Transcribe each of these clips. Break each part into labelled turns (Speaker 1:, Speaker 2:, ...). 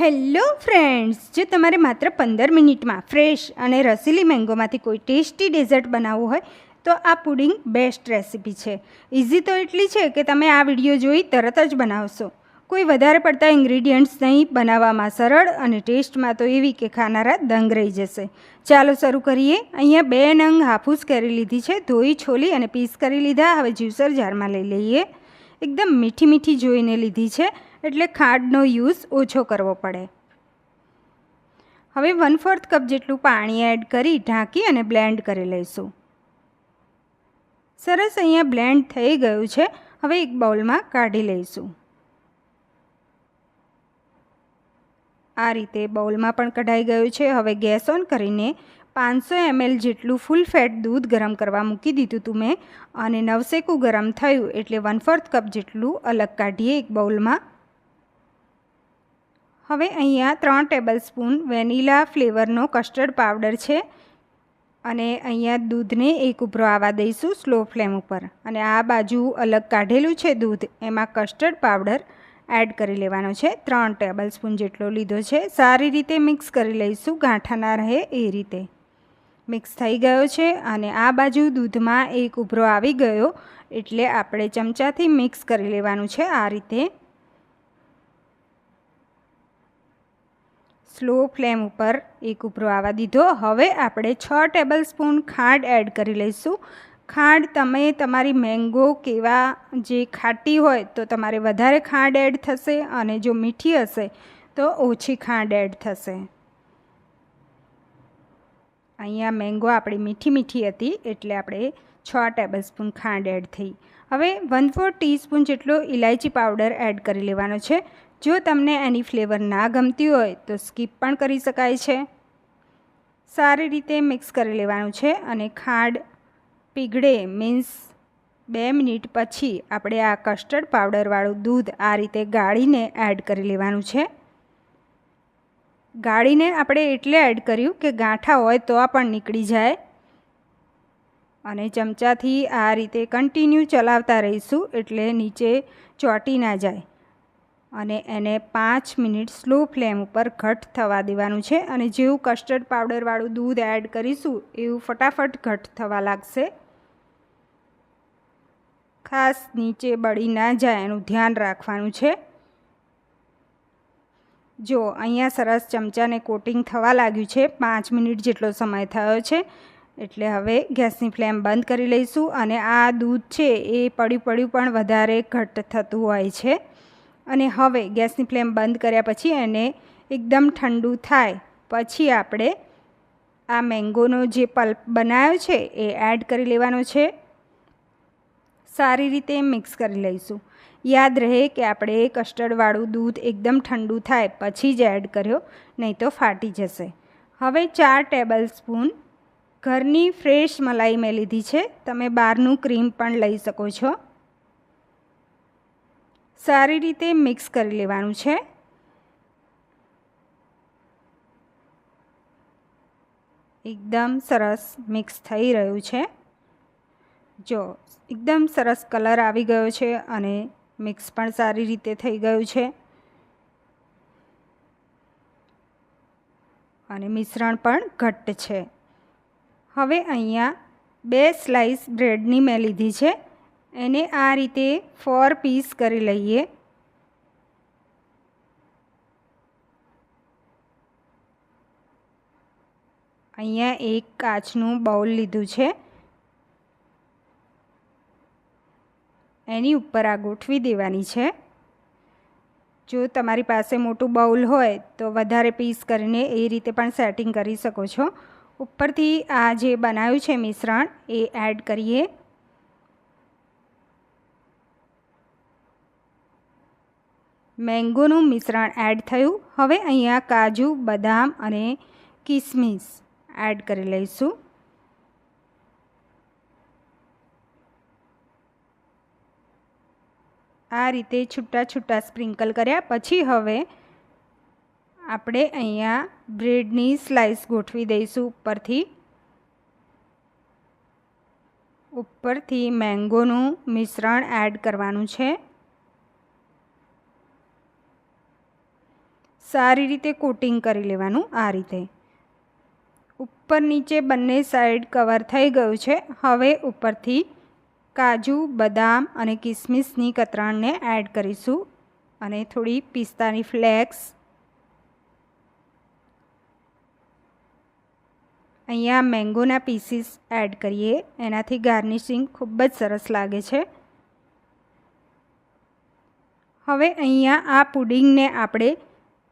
Speaker 1: Hello friends, જો તમારે માત્ર પંદર મિનિટમાં ફ્રેશ અને રસીલી મેંગોમાંથી કોઈ ટેસ્ટી ડેઝર્ટ બનાવવું હોય, તો આ પુડિંગ બેસ્ટ રેસીપી છે. ઇઝી તો એટલી છે કે તમે આ વીડિયો જોઈ તરત જ બનાવશો. કોઈ વધારે પડતા ઇન્ગ્રીડિયન્ટ્સ નહીં, બનાવવામાં સરળ અને ટેસ્ટમાં તો એવી કે ખાનારા દંગ રહી જશે. ચાલો શરૂ કરીએ. અહીંયા બે નંગ હાફૂસ કરી લીધી છે, ધોઈ, છોલી અને પીસ કરી લીધા. હવે જ્યુસર જારમાં લઈ લઈએ. એકદમ મીઠી મીઠી જોઈને લીધી છે. એટલે ખાંડનો યુઝ ઓછો કરવો પડે. હવે વન ફોર્થ કપ જેટલું પાણી એડ કરી ઢાંકી અને બ્લેન્ડ કરી લઈશું. સરસ અહીંયા બ્લેન્ડ થઈ ગયું છે. હવે એક બાઉલમાં કાઢી લઈશું. આ રીતે બાઉલમાં પણ કઢાઈ ગયું છે. હવે ગેસ ઓન કરીને પાંચસો એમએલ જેટલું ફૂલ ફેટ દૂધ ગરમ કરવા મૂકી દીધું હતું મેં. અને નવસેકું ગરમ થયું એટલે વન ફોર્થ કપ જેટલું અલગ કાઢીએ એક બાઉલમાં હવે અહીંયા ત્રણ ટેબલ સ્પૂન વેનીલા ફ્લેવરનો કસ્ટર્ડ પાવડર છે અને અહીંયા દૂધને એક ઉભરો આવવા દઈશું સ્લો ફ્લેમ ઉપર. અને આ બાજુ અલગ કાઢેલું છે દૂધ, એમાં કસ્ટર્ડ પાવડર એડ કરી લેવાનો છે. ત્રણ ટેબલ સ્પૂન જેટલો લીધો છે, સારી રીતે મિક્સ કરી લઈશું, ગાંઠા ના રહે એ રીતે. મિક્સ થઈ ગયો છે અને આ બાજુ દૂધમાં એક ઉભરો આવી ગયો, એટલે આપણે ચમચાથી મિક્સ કરી લેવાનું છે આ રીતે. સ્લો ફ્લેમ ઉપર એક ઉપરો આવવા દીધો. હવે આપણે છ ટેબલ સ્પૂન ખાંડ એડ કરી લઈશું. ખાંડ તમે તમારી મેંગો કેવા જે ખાટી હોય તો તમારે વધારે ખાંડ એડ થશે અને જો મીઠી હશે તો ઓછી ખાંડ એડ થશે. અહીંયા મેંગો આપણી મીઠી મીઠી હતી એટલે આપણે છ ટેબલ સ્પૂન ખાંડ એડ થઈ. હવે વન ફોર ટીસ્પૂન જેટલો ઇલાયચી પાવડર એડ કરી લેવાનો છે. જો તમને એની ફ્લેવર ના ગમતી હોય, તો સ્કીપ પણ કરી શકાય છે. સારી રીતે મિક્સ કરી લેવાનું છે અને ખાંડ પીગળે મીન્સ બે મિનિટ પછી આપણે આ કસ્ટર્ડ પાવડરવાળું દૂધ આ રીતે ગાળીને એડ કરી લેવાનું છે. ગાળીને આપણે એટલે એડ કર્યું કે ગાંઠા હોય તો આ પણ નીકળી જાય. અને ચમચાથી આ રીતે કન્ટિન્યુ ચલાવતા રહીશું એટલે નીચે ચોંટી ના જાય. અને એને પાંચ મિનિટ સ્લો ફ્લેમ ઉપર ઘટ થવા દેવાનું છે અને જેવું કસ્ટર્ડ પાવડરવાળું દૂધ એડ કરીશું, એવું ફટાફટ ઘટ થવા લાગશે. ખાસ નીચે બળી ના જાય એનું ધ્યાન રાખવાનું છે. જો, અહીંયા સરસ ચમચાને કોટિંગ થવા લાગ્યું છે, પાંચ મિનિટ જેટલો સમય થયો છે, એટલે હવે ગેસની ફ્લેમ બંધ કરી લઈશું અને આ દૂધ છે, એ પડ્યું પડ્યું પણ વધારે ઘટ થતું હોય છે. અને હવે ગેસની ફ્લેમ બંધ કર્યા પછી એને એકદમ ઠંડુ થાય. પછી આપણે આ મેંગોનો જે પલ્પ બનાવ્યો છે એ એડ કરી લેવાનો છે. સારી રીતે મિક્સ કરી લઈશું. યાદ રહે કે આપણે કસ્ટર્ડવાળું દૂધ એકદમ ઠંડુ થાય પછી જ એડ કર્યો, નહીં તો ફાટી જશે. હવે ચાર ટેબલ સ્પૂન ઘરની ફ્રેશ મલાઈ મેં લીધી છે. તમે બહારનું ક્રીમ પણ લઈ શકો છો. સારી રીતે મિક્સ કરી લેવાનું છે. એકદમ સરસ મિક્સ થઈ રહ્યું છે. જો, એકદમ સરસ કલર આવી ગયો છે અને મિક્સ પણ સારી રીતે થઈ ગયું છે. અને મિશ્રણ પણ ઘટ્ટ છે. હવે અહીંયા બે સ્લાઇસ બ્રેડની મેં લીધી છે. એને આ રીતે ફોર પીસ કરી લઈએ. અહીંયા એક કાચનું બાઉલ લીધું છે. એની ઉપર આ ગોઠવી દેવાની છે. જો તમારી પાસે મોટું બાઉલ હોય તો વધારે પીસ કરીને એ રીતે પણ સેટિંગ કરી શકો છો. ઉપરથી આ જે બનાવ્યું છે મિશ્રણ એ એડ કરીએ. મેંગોનું મિશ્રણ એડ થયું. હવે અહીંયા કાજુ, બદામ અને કિસમિસ એડ કરી લઈશું. આ રીતે છૂટા છૂટા સ્પ્રિંકલ કર્યા. પછી હવે આપણે અહીંયા બ્રેડની સ્લાઇસ ગોઠવી દઈશું ઉપરથી. ઉપરથી મેંગોનું મિશ્રણ એડ કરવાનું છે. સારી રીતે કોટિંગ કરી લેવાનું આ રીતે. ઉપર નીચે બંને સાઈડ કવર થઈ ગયું છે. હવે ઉપરથી કાજુ, બદામ અને કિસમિસની કતરણને એડ કરીશું અને થોડી પિસ્તાની ફ્લેક્સ. અહીંયા મેંગોના પીસીસ એડ કરીએ. એનાથી ગાર્નિશિંગ ખૂબ જ સરસ લાગે છે. હવે અહીંયા આ પુડિંગને આપણે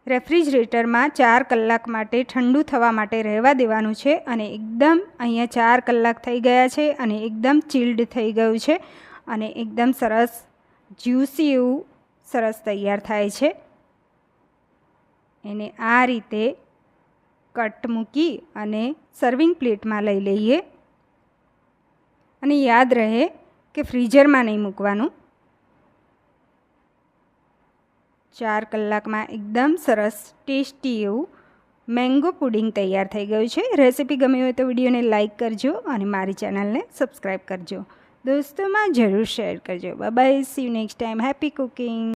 Speaker 1: રેફ્રિજરેટરમાં ચાર કલાક માટે ઠંડુ થવા માટે રહેવા દેવાનું છે અને એકદમ અહીંયા ચાર કલાક થઈ ગયા છે અને એકદમ ચિલ્ડ થઈ ગયું છે અને એકદમ સરસ જ્યુસી એવું સરસ તૈયાર થાય છે. એને આ રીતે કટ મૂકી અને સર્વિંગ પ્લેટમાં લઈ લઈએ. અને યાદ રહે કે ફ્રીઝરમાં નહીં મૂકવાનું. ચાર કલાકમાં એકદમ સરસ, ટેસ્ટી એવું મેંગો પુડિંગ તૈયાર થઈ ગયું છે. રેસીપી ગમી હોય તો વિડીયોને લાઇક કરજો અને મારી ચેનલને સબસ્ક્રાઈબ કરજો. દોસ્તોમાં જરૂર શેર કરજો. Bye see next time. Happy cooking.